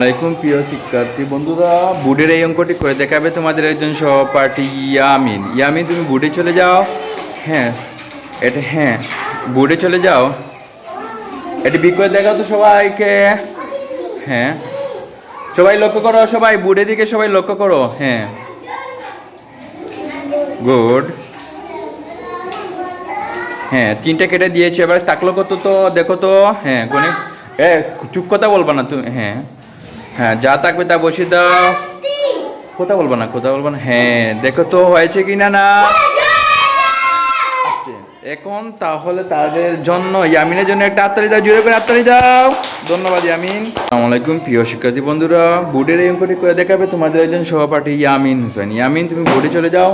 আসসালামাইকুম প্রিয় শিক্ষার্থী বন্ধুরা। বুডের এই অঙ্কটি করে দেখাবে তোমাদের একজন সহপাঠী ইয়ামিন। ইয়ামিন, তুমি বুডে চলে যাও। হ্যাঁ এটা হ্যাঁ বুডে চলে যাও। এটি বিক করে দেখাও তো সবাইকে। হ্যাঁ সবাই লক্ষ্য করো, সবাই বুড়ে দিকে সবাই লক্ষ্য করো। হ্যাঁ গুড। হ্যাঁ তিনটা কেটে দিয়েছে, এবার তাকলো কত তো, দেখো তো। হ্যাঁ গণিত এ, চুপ কথা বলবা না তুমি। হ্যাঁ। হ্যাঁ যা থাকবে তা বসিয়ে দাও। কথা বলব না কথা বলব না। হ্যাঁ দেখো তো হয়েছে কি না? না এখন তাহলে তাদের জন্য ইয়ামিনের জন্য একটা আত্মারি দাও জুড়ে করে আত্মারি দাও ধন্যবাদ, ইয়ামিন। আলাইকুম, প্রিয় শিক্ষার্থী বন্ধুরা। বোর্ডের এই অঙ্কটি করে দেখাবে তোমাদের একজন সহপাঠী, ইয়ামিন হোসেন ইয়ামিন, তুমি বোর্ডে চলে যাও।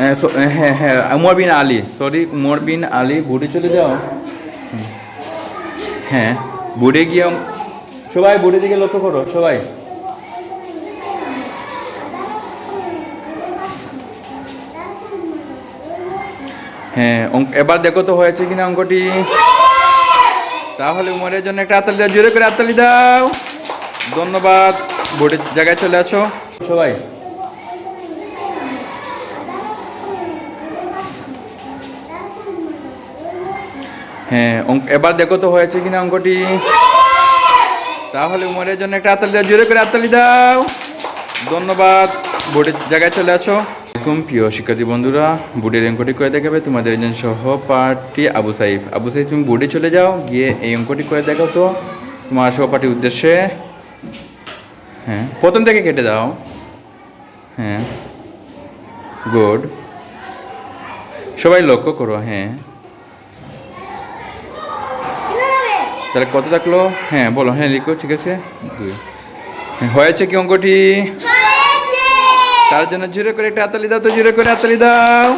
হ্যাঁ হ্যাঁ হ্যাঁ উমর বিন আলী। সরি, উমর বিন আলী বুড়ে চলে যাও। হ্যাঁ বুড়ে গিয়ে সবাই বুড়ে দিকে লক্ষ্য করো, সবাই। হ্যাঁ এবার দেখো তো হয়েছে কিনা অঙ্কটি। তাহলে উমরের জন্য একটা আতালি দাও, জোরে করে আতালি দাও। ধন্যবাদ বোর্ডের জায়গায় চলে আসো। সবাই। হ্যাঁ এবার দেখো তো হয়েছে কিনা অঙ্কটি। তাহলে উমরের জন্য একটা আতালি দাও, জোরে করে আতালি দাও। ধন্যবাদ বোর্ডের জায়গায় চলে আছো এরকম প্রিয় শিক্ষার্থী বন্ধুরা বোর্ডের অঙ্কটি করে দেখাবে তোমাদের একজন সহপাঠী আবু সাইফ। আবু সাইফ, তুমি বোর্ডে চলে যাও, গিয়ে এই অঙ্কটি করে দেখাও তো তোমার সহপাঠীর উদ্দেশ্যে। হ্যাঁ প্রথম থেকে কেটে দাও। হ্যাঁ গুড সবাই লক্ষ্য করো হ্যাঁ। তাহলে কত থাকল? হ্যাঁ বলো হ্যাঁ লিখো ঠিক আছে। দুই। হ্যাঁ, হয়েছে কি অঙ্কটি? তার জন্য জুড়ে করে একটা হাতালি দাও তো জুড়ে করে হাতালি দাও।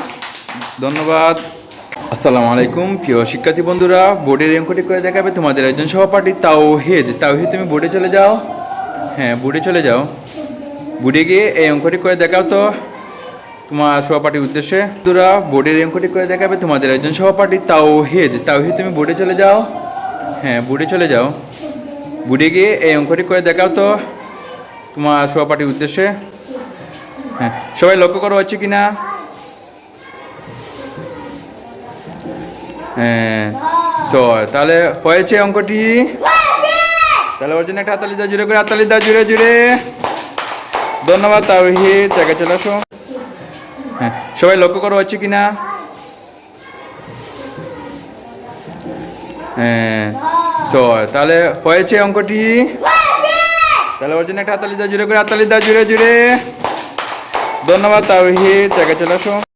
ধন্যবাদ। আসসালামু আলাইকুম প্রিয় শিক্ষার্থী বন্ধুরা বোর্ডের অঙ্কটি করে দেখাবে তোমাদের একজন সহপাঠী তাওহিদ। তাওহিদ তুমি বোর্ডে চলে যাও। হ্যাঁ বোর্ডে চলে যাও। বোর্ডে গিয়ে এই অঙ্কটি করে দেখাও তো তোমার সহপাঠীর উদ্দেশ্যে। বন্ধুরা বোর্ডের অঙ্কটি করে দেখাবে তোমাদের একজন সহপাঠী তাওহিদ। তাওহিদ তুমি বোর্ডে চলে যাও। হ্যাঁ বুড়ে চলে যাও। বুড়ে গিয়ে এই অঙ্কটি করে দেখাও তো তোমার সহপাঠীর উদ্দেশ্যে। হ্যাঁ সবাই লক্ষ্য করো হচ্ছে কি না হ্যাঁ চল, তাহলে হয়েছে অঙ্কটি। তাহলে ওর জন্য একটা হাতালি দা জুড়ে করে হাতালি দা জুড়ে জুড়ে ধন্যবাদ, তাওহিদ। জায়গায় চলে আসো। হ্যাঁ সবাই লক্ষ্য করো হচ্ছে কি না হ্যাঁ। চল, তাহলে হয়েছে অঙ্কটি? তাহলে ওর জন্য একটা হাতালি দাও জুড়ে করে হাতালি দাও জুড়ে জুড়ে ধন্যবাদ তাহিদ জায়গায় চলে আসো।